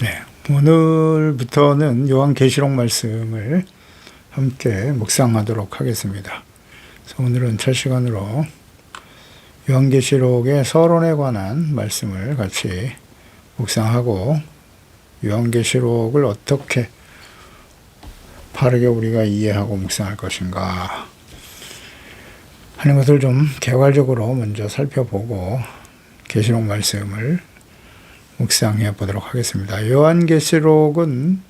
네, 오늘부터는 요한계시록 말씀을 함께 묵상하도록 하겠습니다. 그래서 오늘은 첫 시간으로 요한계시록의 서론에 관한 말씀을 같이 묵상하고 요한계시록을 어떻게 바르게 우리가 이해하고 묵상할 것인가 하는 것을 좀 개괄적으로 먼저 살펴보고 계시록 말씀을 묵상해 보도록 하겠습니다. 요한계시록은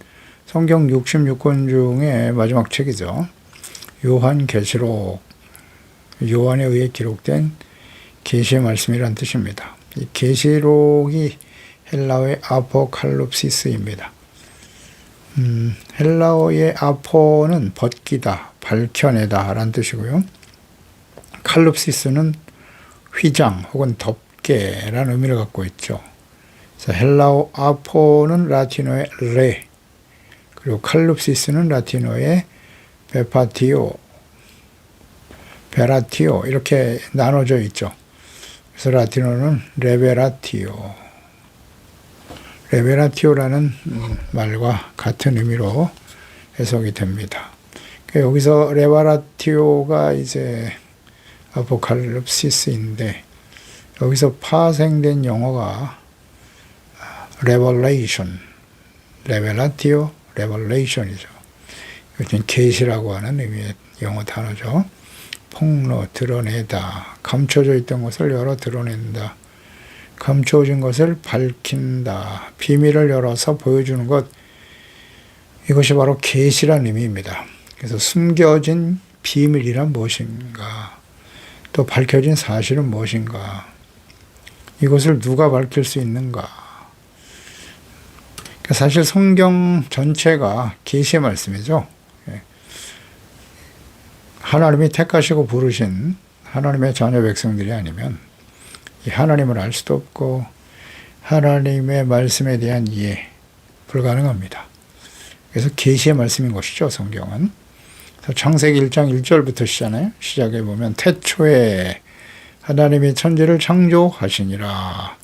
성경 66권 중에 마지막 책이죠. 요한계시록 요한에 의해 기록된 계시의 말씀이란 뜻입니다. 이 계시록이 헬라어의 아포칼롭시스입니다. 음, 헬라어의 아포는 벗기다, 밝혀내다 라는 뜻이고요. 칼롭시스는 휘장 혹은 덮개라는 의미를 갖고 있죠. 헬라어 아포는 라틴어의 레, 그리고 칼룹시스는 라틴어의 베파티오, 베라티오 이렇게 나눠져 있죠. 그래서 라틴어는 레베라티오, 레베라티오라는 말과 같은 의미로 해석이 됩니다. 그러니까 여기서 레바라티오가 이제 아포칼립시스인데 여기서 파생된 영어가 레벌레이션, 레벨라티오, 레벌레이션이죠. 이것은 계시라고 하는 의미의 영어 단어죠. 폭로, 드러내다, 감춰져 있던 것을 열어 드러낸다. 감춰진 것을 밝힌다. 비밀을 열어서 보여주는 것. 이것이 바로 계시란 의미입니다. 그래서 숨겨진 비밀이란 무엇인가? 또 밝혀진 사실은 무엇인가? 이것을 누가 밝힐 수 있는가? 그러니까 사실 성경 전체가 계시의 말씀이죠. 예. 하나님이 택하시고 부르신 하나님의 자녀 백성들이 아니면 이 하나님을 알 수도 없고 하나님의 말씀에 대한 이해 불가능합니다. 그래서 계시의 말씀인 것이죠, 성경은. 창세기 1장 1절부터 시잖아요. 시작해 보면 태초에 하나님이 천지를 창조하시니라.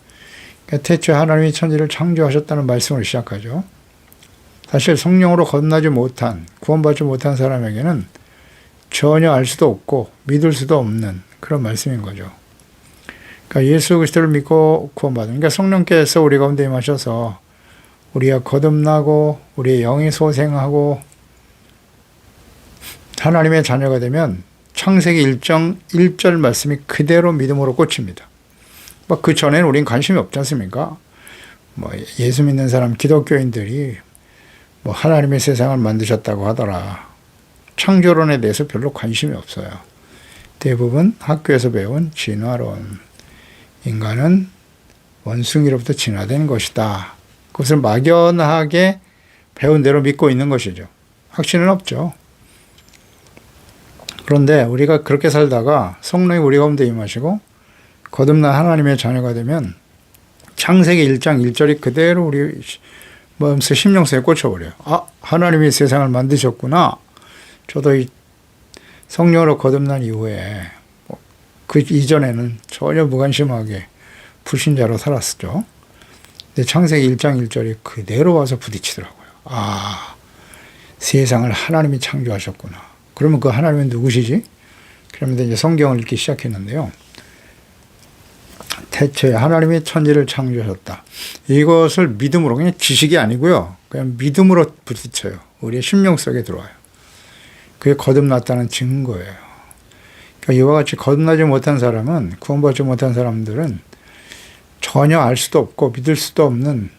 그러니까 태초에 하나님이 천지를 창조하셨다는 말씀을 시작하죠. 사실 성령으로 거듭나지 못한 구원받지 못한 사람에게는 전혀 알 수도 없고 믿을 수도 없는 그런 말씀인 거죠. 그러니까 예수 그리스도를 믿고 구원받은 그러니까 성령께서 우리 가운데 임하셔서 우리가 거듭나고 우리의 영이 소생하고 하나님의 자녀가 되면 창세기 1장 1절 말씀이 그대로 믿음으로 꽂힙니다. 뭐 그 전에는 우린 관심이 없지 않습니까? 뭐 예수 믿는 사람 기독교인들이 뭐 하나님의 세상을 만드셨다고 하더라. 창조론에 대해서 별로 관심이 없어요. 대부분 학교에서 배운 진화론. 인간은 원숭이로부터 진화된 것이다. 그것을 막연하게 배운 대로 믿고 있는 것이죠. 확신은 없죠. 그런데 우리가 그렇게 살다가 성령이 우리 가운데 임하시고 거듭난 하나님의 자녀가 되면 창세기 1장 1절이 그대로 우리 마음속 심령속에 꽂혀버려요. 아, 하나님이 세상을 만드셨구나. 저도 이 성령으로 거듭난 이후에 그 이전에는 전혀 무관심하게 불신자로 살았었죠. 근데 창세기 1장 1절이 그대로 와서 부딪히더라고요. 아, 세상을 하나님이 창조하셨구나. 그러면 그 하나님은 누구시지? 그러면 이제 성경을 읽기 시작했는데요. 태초에 하나님이 천지를 창조하셨다. 이것을 믿음으로 그냥 지식이 아니고요. 그냥 믿음으로 부딪혀요. 우리의 심령 속에 들어와요. 그게 거듭났다는 증거예요. 그러니까 이와 같이 거듭나지 못한 사람은 구원받지 못한 사람들은 전혀 알 수도 없고 믿을 수도 없는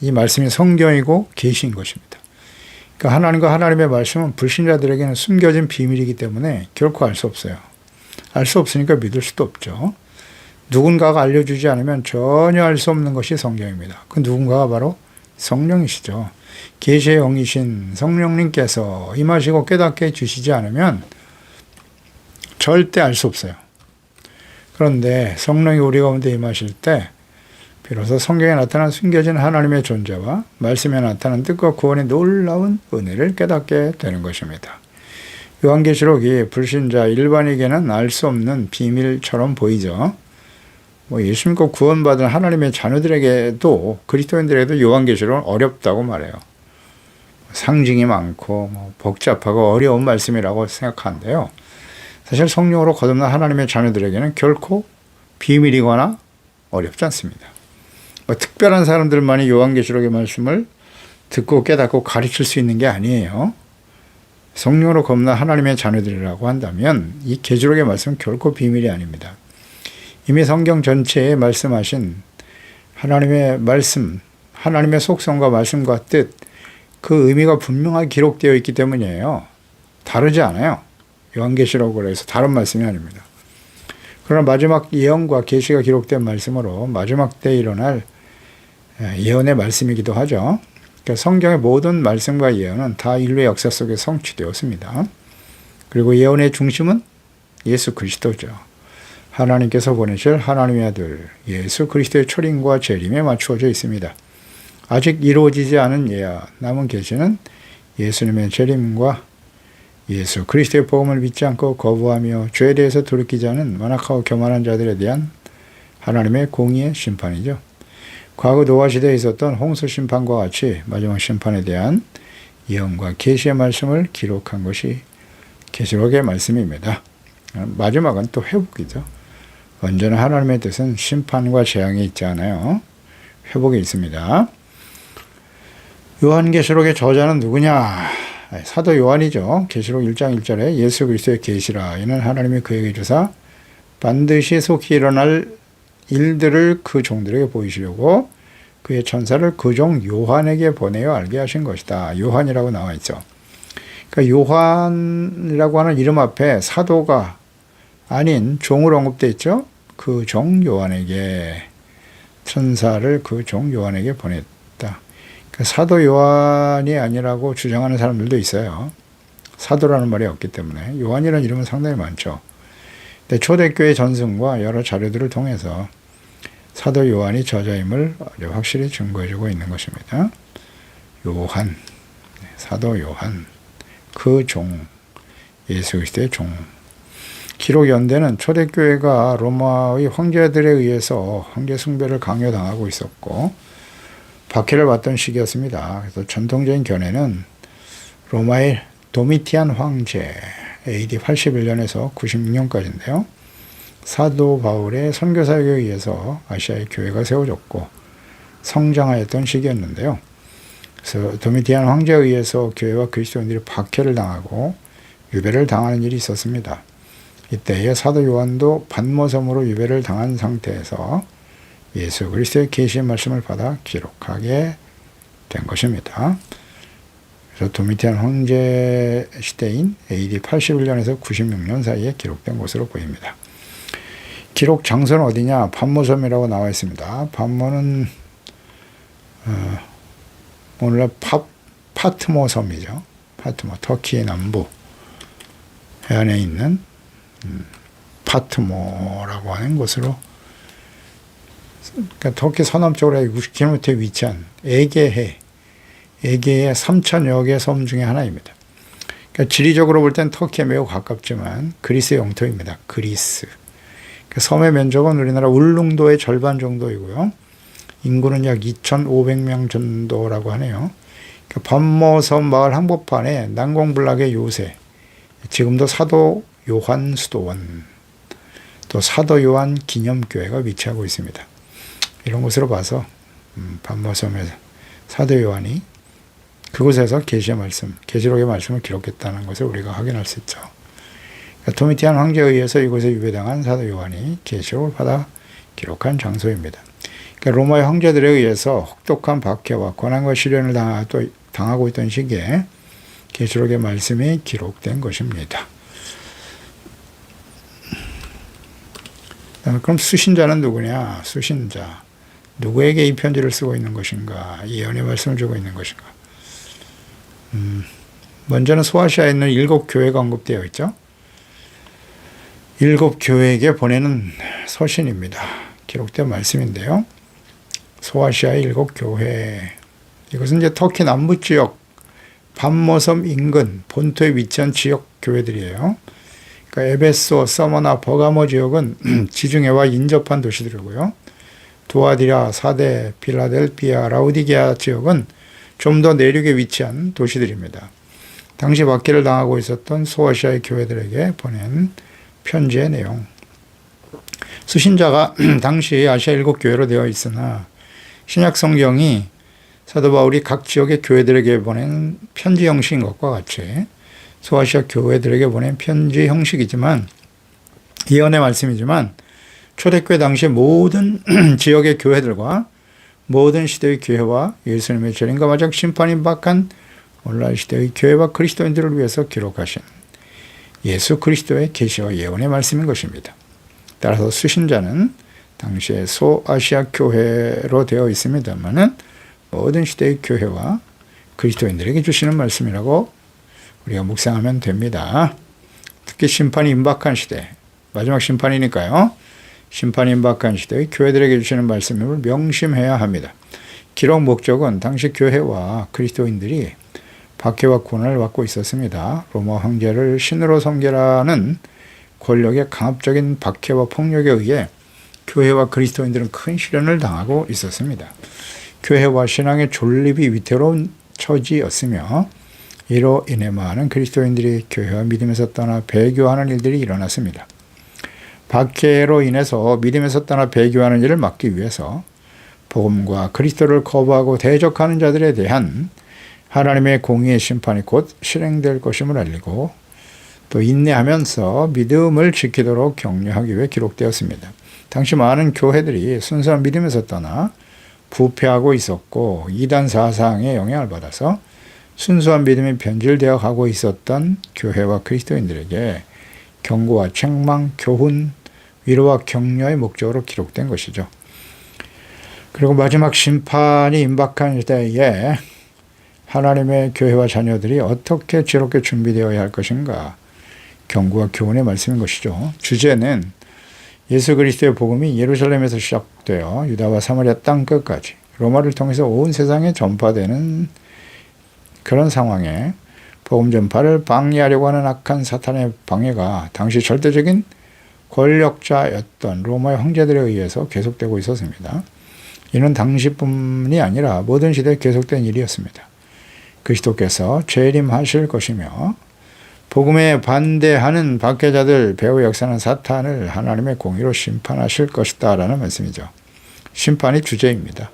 이 말씀이 성경이고 계시인 것입니다. 그러니까 하나님과 하나님의 말씀은 불신자들에게는 숨겨진 비밀이기 때문에 결코 알 수 없어요. 알 수 없으니까 믿을 수도 없죠. 누군가가 알려주지 않으면 전혀 알 수 없는 것이 성경입니다. 그 누군가가 바로 성령이시죠. 계시의 영이신 성령님께서 임하시고 깨닫게 해주시지 않으면 절대 알 수 없어요. 그런데 성령이 우리 가운데 임하실 때 비로소 성경에 나타난 숨겨진 하나님의 존재와 말씀에 나타난 뜻과 구원의 놀라운 은혜를 깨닫게 되는 것입니다. 요한계시록이 불신자 일반에게는 알 수 없는 비밀처럼 보이죠. 뭐 예수 믿고 구원받은 하나님의 자녀들에게도 그리스도인들에게도 요한계시록은 어렵다고 말해요. 상징이 많고 뭐 복잡하고 어려운 말씀이라고 생각하는데요. 사실 성령으로 거듭난 하나님의 자녀들에게는 결코 비밀이거나 어렵지 않습니다. 뭐 특별한 사람들만이 요한계시록의 말씀을 듣고 깨닫고 가르칠 수 있는 게 아니에요. 성령으로 겁나 하나님의 자녀들이라고 한다면 이 계시록의 말씀은 결코 비밀이 아닙니다. 이미 성경 전체에 말씀하신 하나님의 말씀, 하나님의 속성과 말씀과 뜻, 그 의미가 분명하게 기록되어 있기 때문이에요. 다르지 않아요. 요한계시록으로 해서 다른 말씀이 아닙니다. 그러나 마지막 예언과 계시가 기록된 말씀으로 마지막 때 일어날 예언의 말씀이기도 하죠. 그러니까 성경의 모든 말씀과 예언은 다 인류의 역사 속에 성취되었습니다. 그리고 예언의 중심은 예수 그리스도죠. 하나님께서 보내실 하나님의 아들 예수 그리스도의 초림과 재림에 맞추어져 있습니다. 아직 이루어지지 않은 예언, 남은 계시는 예수님의 재림과 예수 그리스도의 복음을 믿지 않고 거부하며 죄에 대해서 돌이키지 않은 완악하고 교만한 자들에 대한 하나님의 공의의 심판이죠. 과거 노아 시대에 있었던 홍수 심판과 같이 마지막 심판에 대한 예언과 계시의 말씀을 기록한 것이 계시록의 말씀입니다. 마지막은 또 회복이죠. 언제나 하나님의 뜻은 심판과 재앙이 있지 않아요. 회복이 있습니다. 요한계시록의 저자는 누구냐? 사도 요한이죠. 계시록 1장 1절에 예수 그리스도의 계시라 이는 하나님이 그에게 주사 반드시 속히 일어날 일들을 그 종들에게 보이시려고 그의 천사를 그 종 요한에게 보내어 알게 하신 것이다. 요한이라고 나와 있죠. 그러니까 요한이라고 하는 이름 앞에 사도가 아닌 종을 언급돼 있죠. 그 종 요한에게 천사를 그 종 요한에게 보냈다. 그러니까 사도 요한이 아니라고 주장하는 사람들도 있어요. 사도라는 말이 없기 때문에 요한이라는 이름은 상당히 많죠. 근데 초대교회 전승과 여러 자료들을 통해서 사도 요한이 저자임을 확실히 증거해주고 있는 것입니다. 요한, 네, 사도 요한, 그 종, 예수 그리스도의 종. 기록 연대는 초대교회가 로마의 황제들에 의해서 황제 숭배를 강요당하고 있었고 박해를 받던 시기였습니다. 그래서 전통적인 견해는 로마의 도미티안 황제 AD 81년에서 96년까지인데요. 사도 바울의 선교 사역에 의해서 아시아의 교회가 세워졌고 성장하였던 시기였는데요. 그래서 도미티안 황제에 의해서 교회와 그리스도인들이 박해를 당하고 유배를 당하는 일이 있었습니다. 이때에 사도 요한도 반모섬으로 유배를 당한 상태에서 예수 그리스도의 계시의 말씀을 받아 기록하게 된 것입니다. 그래서 도미티안 황제 시대인 AD 81년에서 96년 사이에 기록된 것으로 보입니다. 기록 장소는 어디냐? 반모섬이라고 나와 있습니다. 반모는 어, 오늘날 파, 파트모 섬이죠. 파트모, 터키 남부 해안에 있는 음, 파트모라고 하는 곳으로 그러니까 터키 서남쪽으로 60km 위치한 에게해, 에게해 3천여 개 섬 중에 하나입니다. 그러니까 지리적으로 볼 땐 터키에 매우 가깝지만 그리스의 영토입니다. 그리스. 그 섬의 면적은 우리나라 울릉도의 절반 정도이고요. 인구는 약 2,500명 정도라고 하네요. 그 반모섬 마을 한복판에 난공불락의 요새, 지금도 사도 요한 수도원, 또 사도 요한 기념교회가 위치하고 있습니다. 이런 것으로 봐서 음, 반모섬의 사도 요한이 그곳에서 계시의 말씀, 계시록의 말씀을 기록했다는 것을 우리가 확인할 수 있죠. 그러니까 도미티안 황제에 의해서 이곳에 유배당한 사도 요한이 계시록을 받아 기록한 장소입니다. 그러니까 로마의 황제들에 의해서 혹독한 박해와 고난과 시련을 당하고 있던 시기에 계시록의 말씀이 기록된 것입니다. 그럼 수신자는 누구냐? 수신자. 누구에게 이 편지를 쓰고 있는 것인가? 예언의 말씀을 주고 있는 것인가? 음, 먼저는 소아시아에 있는 일곱 교회가 언급되어 있죠. 일곱 교회에게 보내는 서신입니다. 기록된 말씀인데요. 소아시아의 일곱 교회. 이것은 이제 터키 남부 지역, 반모섬 인근 본토에 위치한 지역 교회들이에요. 그러니까 에베소, 서머나 버가모 지역은 지중해와 인접한 도시들이고요. 도아디라, 사대, 필라델피아, 라우디게아 지역은 좀 더 내륙에 위치한 도시들입니다. 당시 박해를 당하고 있었던 소아시아의 교회들에게 보낸 편지의 내용. 수신자가 당시 아시아 일곱 교회로 되어 있으나 신약 성경이 사도 바울이 각 지역의 교회들에게 보낸 편지 형식인 것과 같이 소아시아 교회들에게 보낸 편지 형식이지만 예언의 말씀이지만 초대교회 당시 모든 지역의 교회들과 모든 시대의 교회와 예수님의 재림과 마지막 심판이 임박한 오늘날 시대의 교회와 그리스도인들을 위해서 기록하신 예수 그리스도의 계시와 예언의 말씀인 것입니다. 따라서 수신자는 당시에 소아시아 교회로 되어 있습니다만은 모든 시대의 교회와 그리스도인들에게 주시는 말씀이라고 우리가 묵상하면 됩니다. 특히 심판이 임박한 시대, 마지막 심판이니까요. 심판이 임박한 시대의 교회들에게 주시는 말씀을 명심해야 합니다. 기록 목적은 당시 교회와 그리스도인들이 박해와 고난을 받고 있었습니다. 로마 황제를 신으로 섬기라는 권력의 강압적인 박해와 폭력에 의해 교회와 그리스도인들은 큰 시련을 당하고 있었습니다. 교회와 신앙의 존립이 위태로운 처지였으며 이로 인해 많은 그리스도인들이 교회와 믿음에서 떠나 배교하는 일들이 일어났습니다. 박해로 인해서 믿음에서 떠나 배교하는 일을 막기 위해서 복음과 그리스도를 거부하고 대적하는 자들에 대한 하나님의 공의의 심판이 곧 실행될 것임을 알리고 또 인내하면서 믿음을 지키도록 격려하기 위해 기록되었습니다. 당시 많은 교회들이 순수한 믿음에서 떠나 부패하고 있었고 이단 사상의 영향을 받아서 순수한 믿음이 변질되어 가고 있었던 교회와 그리스도인들에게 경고와 책망, 교훈, 위로와 격려의 목적으로 기록된 것이죠. 그리고 마지막 심판이 임박한 때에 하나님의 교회와 자녀들이 어떻게 지롭게 준비되어야 할 것인가 경고와 교훈의 말씀인 것이죠. 주제는 예수 그리스도의 복음이 예루살렘에서 시작되어 유다와 사마리아 땅 끝까지 로마를 통해서 온 세상에 전파되는 그런 상황에 복음 전파를 방해하려고 하는 악한 사탄의 방해가 당시 절대적인 권력자였던 로마의 황제들에 의해서 계속되고 있었습니다. 이는 당시뿐이 아니라 모든 시대에 계속된 일이었습니다. 그리스도께서 재림하실 것이며 복음에 반대하는 박해자들 배후 역사는 사탄을 하나님의 공의로 심판하실 것이다라는 말씀이죠. 심판이 주제입니다.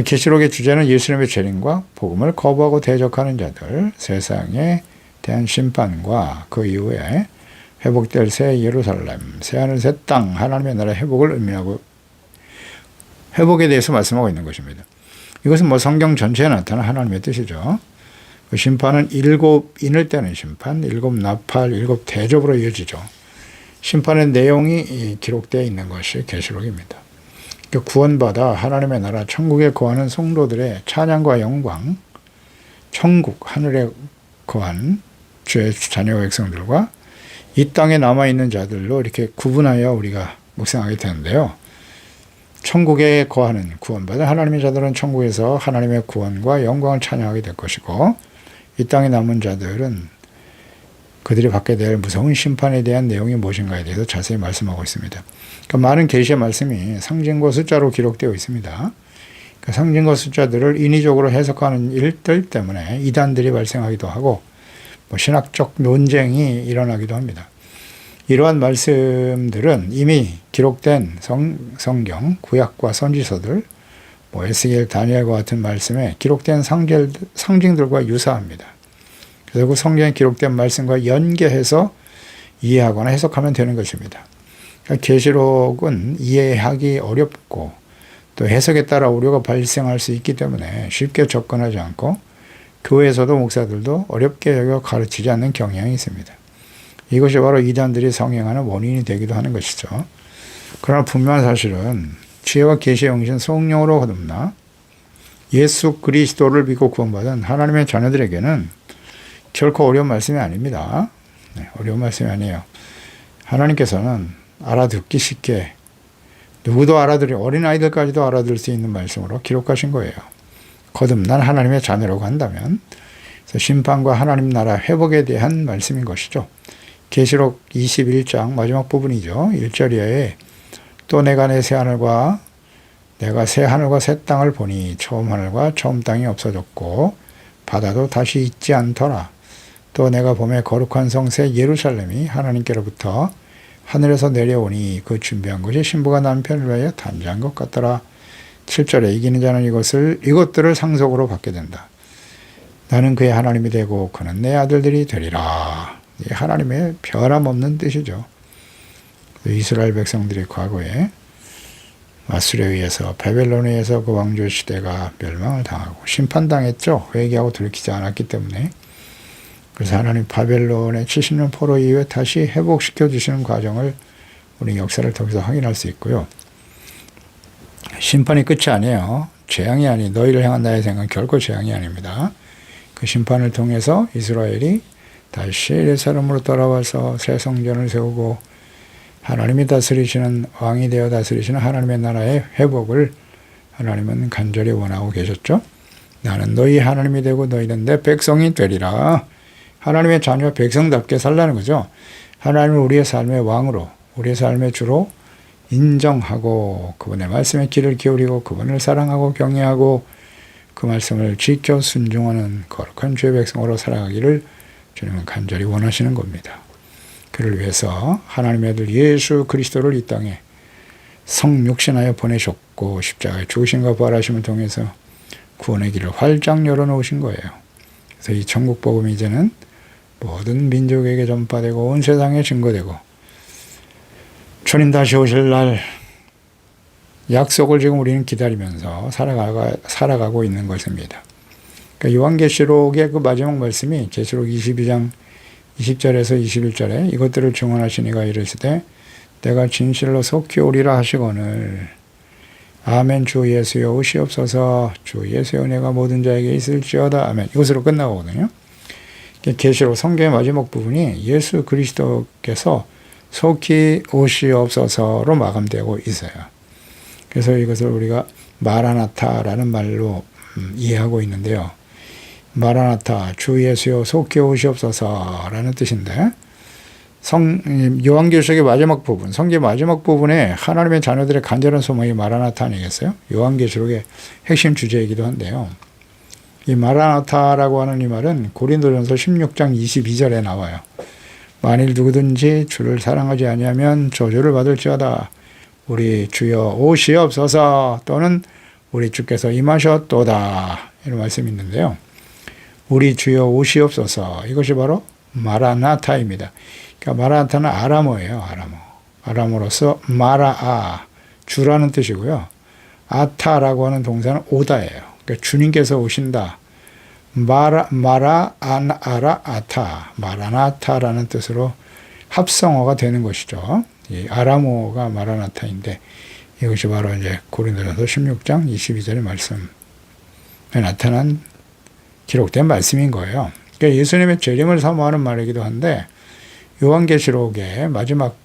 계시록의 주제는 예수님의 재림과 복음을 거부하고 대적하는 자들, 세상에 대한 심판과 그 이후에 회복될 새 예루살렘, 새 하늘 새 땅, 하나님의 나라 회복을 의미하고 회복에 대해서 말씀하고 있는 것입니다. 이것은 뭐 성경 전체에 나타난 하나님의 뜻이죠. 그 심판은 일곱 인을 떼는 심판, 일곱 나팔, 일곱 대접으로 이어지죠. 심판의 내용이 기록되어 있는 것이 계시록입니다. 그 구원받아 하나님의 나라 천국에 거하는 성도들의 찬양과 영광, 천국 하늘에 거한 주의 자녀 백성들과 이 땅에 남아 있는 자들로 이렇게 구분하여 우리가 묵상하게 되는데요. 천국에 거하는 구원받은 하나님의 자들은 천국에서 하나님의 구원과 영광을 찬양하게 될 것이고 이 땅에 남은 자들은 그들이 받게 될 무서운 심판에 대한 내용이 무엇인가에 대해서 자세히 말씀하고 있습니다. 그러니까 많은 계시의 말씀이 상징과 숫자로 기록되어 있습니다. 그러니까 상징과 숫자들을 인위적으로 해석하는 일들 때문에 이단들이 발생하기도 하고 뭐 신학적 논쟁이 일어나기도 합니다. 이러한 말씀들은 이미 기록된 성, 성경, 구약과 선지서들, 뭐 에스겔, 다니엘과 같은 말씀에 기록된 상징들과 유사합니다. 그 성경에 기록된 말씀과 연계해서 이해하거나 해석하면 되는 것입니다. 그러니까 계시록은 이해하기 어렵고 또 해석에 따라 오류가 발생할 수 있기 때문에 쉽게 접근하지 않고 교회에서도 목사들도 어렵게 여겨 가르치지 않는 경향이 있습니다. 이것이 바로 이단들이 성행하는 원인이 되기도 하는 것이죠. 그러나 분명한 사실은 지혜와 계시의 영신 성령으로 거듭나 예수 그리스도를 믿고 구원받은 하나님의 자녀들에게는 결코 어려운 말씀이 아닙니다. 네, 어려운 말씀이 아니에요. 하나님께서는 알아듣기 쉽게 누구도 알아들이 어린 아이들까지도 알아들을 수 있는 말씀으로 기록하신 거예요. 거듭난 하나님의 자녀라고 한다면 심판과 하나님 나라 회복에 대한 말씀인 것이죠. 계시록 21장 마지막 부분이죠. 1절 이하에 또 내가 내 새 하늘과 내가 새 하늘과 새 땅을 보니 처음 하늘과 처음 땅이 없어졌고 바다도 다시 있지 않더라. 또 내가 봄에 거룩한 성새 예루살렘이 하나님께로부터 하늘에서 내려오니 그 준비한 것이 신부가 남편을 위하여 단장한 것 같더라. 7절에 이기는 자는 이것을 이것들을 상속으로 받게 된다. 나는 그의 하나님이 되고 그는 내 아들들이 되리라. 이 하나님의 변함없는 뜻이죠. 이스라엘 백성들이 과거에 마술에 의해서 바벨론에 의해서 그 왕조 시대가 멸망을 당하고 심판당했죠. 회개하고 돌이키지 않았기 때문에 그래서 하나님 바벨론의 70년 포로 이후에 다시 회복시켜 주시는 과정을 우리 역사를 통해서 확인할 수 있고요. 심판이 끝이 아니에요. 재앙이 아니 너희를 향한 나의 생각은 결코 재앙이 아닙니다. 그 심판을 통해서 이스라엘이 다시 예루살렘으로 돌아와서 새 성전을 세우고 하나님이 다스리시는 왕이 되어 다스리시는 하나님의 나라의 회복을 하나님은 간절히 원하고 계셨죠. 나는 너희 하나님이 되고 너희는 내 백성이 되리라. 하나님의 자녀 백성답게 살라는 거죠. 하나님을 우리의 삶의 왕으로, 우리의 삶의 주로 인정하고 그분의 말씀에 귀를 기울이고 그분을 사랑하고 경외하고 그 말씀을 지켜 순종하는 거룩한 주의 백성으로 살아가기를 주님은 간절히 원하시는 겁니다. 그를 위해서 하나님의 아들 예수 그리스도를 이 땅에 성육신하여 보내셨고 십자가의 죽으심과 부활하심을 통해서 구원의 길을 활짝 열어놓으신 거예요. 그래서 이 천국 복음이 이제는 모든 민족에게 전파되고 온 세상에 증거되고 주님 다시 오실 날 약속을 지금 우리는 기다리면서 살아가, 살아가고 있는 것입니다. 그러니까 요한계시록의 그 마지막 말씀이 계시록 22장 20절에서 21절에 이것들을 증언하시니가 이르시되 내가 진실로 속히 오리라 하시거늘 아멘 주 예수여 오시옵소서 주 예수여 내가 모든 자에게 있을지어다 아멘 이것으로 끝나거든요. 계시록 성경의 마지막 부분이 예수 그리스도께서 속히 오시옵소서로 마감되고 있어요. 그래서 이것을 우리가 마라나타라는 말로 음, 이해하고 있는데요. 마라나타 주 예수여 속히 오시옵소서라는 뜻인데 성 요한계시록의 마지막 부분, 성경 마지막 부분에 하나님의 자녀들의 간절한 소망이 마라나타 아니겠어요? 요한계시록의 핵심 주제이기도 한데요. 이 마라나타라고 하는 이 말은 고린도전서 16장 22절에 나와요. 만일 누구든지 주를 사랑하지 아니하면 저주를 받을지어다. 우리 주여 오시옵소서 또는 우리 주께서 임하셨도다. 이런 말씀이 있는데요. 우리 주여 오시옵소서. 이것이 바로 마라나타입니다. 그러니까 마라나타는 아람어예요. 아람어. 아람어로서 마라아 주라는 뜻이고요. 아타라고 하는 동사는 오다예요. 그러니까 주님께서 오신다. 마라 마라 안 아라 아타 마라나타라는 뜻으로 합성어가 되는 것이죠. 이 아람어가 마라나타인데 이것이 바로 이제 고린도전서 16장 22절의 말씀에 나타난 기록된 말씀인 거예요. 그러니까 예수님의 재림을 사모하는 말이기도 한데 요한계시록의 마지막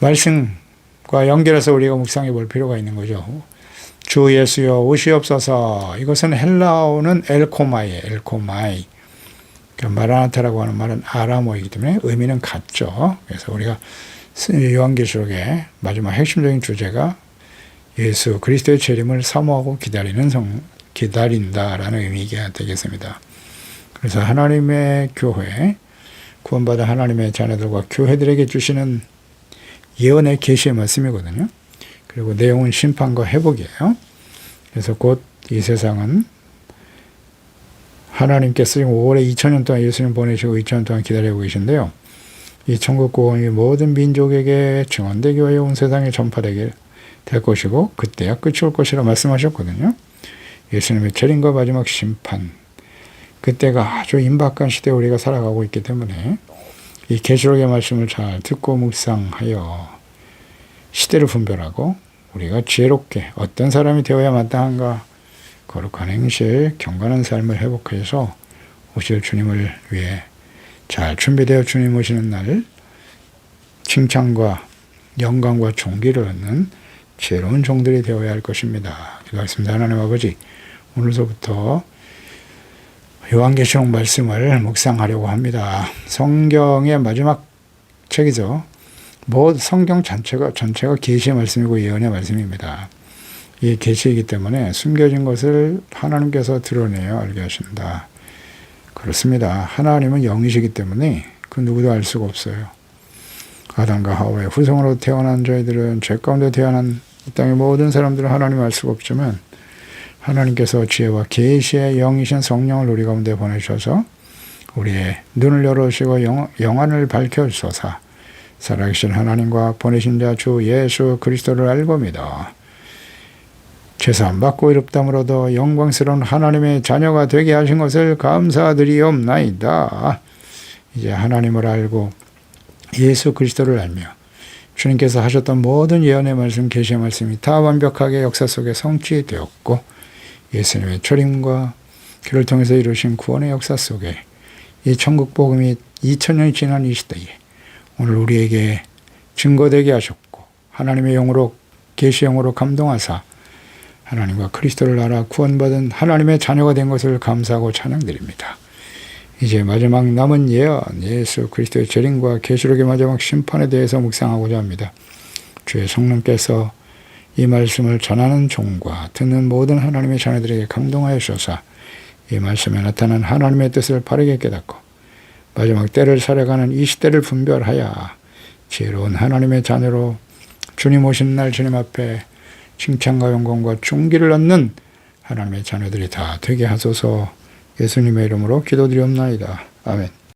말씀과 연결해서 우리가 묵상해 볼 필요가 있는 거죠. 주 예수여 오시옵소서. 이것은 헬라어는 엘코마이에요. 엘코마이. 마라나타라고 하는 말은 아람어이기 때문에 의미는 같죠. 그래서 우리가 요한계시록의 마지막 핵심적인 주제가 예수 그리스도의 재림을 사모하고 기다리는 성, 기다린다라는 의미가 되겠습니다. 그래서 하나님의 교회, 구원받은 하나님의 자녀들과 교회들에게 주시는 예언의 계시의 말씀이거든요. 그리고 내용은 심판과 회복이에요. 그래서 곧 이 세상은 하나님께서 지금 5월에 2000년 동안 예수님 보내시고 2000년 동안 기다리고 계신데요. 이 천국 구원이 모든 민족에게 증언되기 위해 온 세상에 전파되게 될 것이고 그때야 끝이 올 것이라 말씀하셨거든요. 예수님의 재림과 마지막 심판 그때가 아주 임박한 시대에 우리가 살아가고 있기 때문에 이 계시록의 말씀을 잘 듣고 묵상하여 시대를 분별하고 우리가 지혜롭게 어떤 사람이 되어야 마땅한가 거룩한 행실, 경건한 삶을 회복해서 오실 주님을 위해 잘 준비되어 주님 오시는 날 칭찬과 영광과 존귀를 얻는 지혜로운 종들이 되어야 할 것입니다. 기도하겠습니다. 하나님 아버지 오늘서부터 요한계시록 말씀을 묵상하려고 합니다. 성경의 마지막 책이죠. 뭐 성경 전체가 전체가 계시의 말씀이고 예언의 말씀입니다. 이 계시이기 때문에 숨겨진 것을 하나님께서 드러내어 알게 하신다. 그렇습니다. 하나님은 영이시기 때문에 그 누구도 알 수가 없어요. 아담과 하와의 후손으로 태어난 저희들은 죄 가운데 태어난 이 땅의 모든 사람들은 하나님을 알 수가 없지만 하나님께서 지혜와 계시의 영이신 성령을 우리 가운데 보내셔서 우리의 눈을 열어주시고 영, 영안을 밝혀주소서 살아계신 하나님과 보내신 자 주 예수 그리스도를 알고 믿어 죄사함 받고 이롭담으로도 영광스러운 하나님의 자녀가 되게 하신 것을 감사드리옵나이다. 이제 하나님을 알고 예수 그리스도를 알며 주님께서 하셨던 모든 예언의 말씀, 계시의 말씀이 다 완벽하게 역사 속에 성취되었고 예수님의 초림과 그를 통해서 이루신 구원의 역사 속에 이 천국 복음이 2000년이 지난 이 시대에 오늘 우리에게 증거되게 하셨고 하나님의 영으로 계시 영으로 감동하사 하나님과 그리스도를 알아 구원받은 하나님의 자녀가 된 것을 감사하고 찬양드립니다. 이제 마지막 남은 예언 예수 그리스도의 재림과 계시록의 마지막 심판에 대해서 묵상하고자 합니다. 주의 성령께서 이 말씀을 전하는 종과 듣는 모든 하나님의 자녀들에게 감동하여 주소서 이 말씀에 나타난 하나님의 뜻을 바르게 깨닫고 마지막 때를 살아가는 이 시대를 분별하여 지혜로운 하나님의 자녀로 주님 오신 날 주님 앞에 칭찬과 영광과 존귀를 얻는 하나님의 자녀들이 다 되게 하소서 예수님의 이름으로 기도드리옵나이다. 아멘.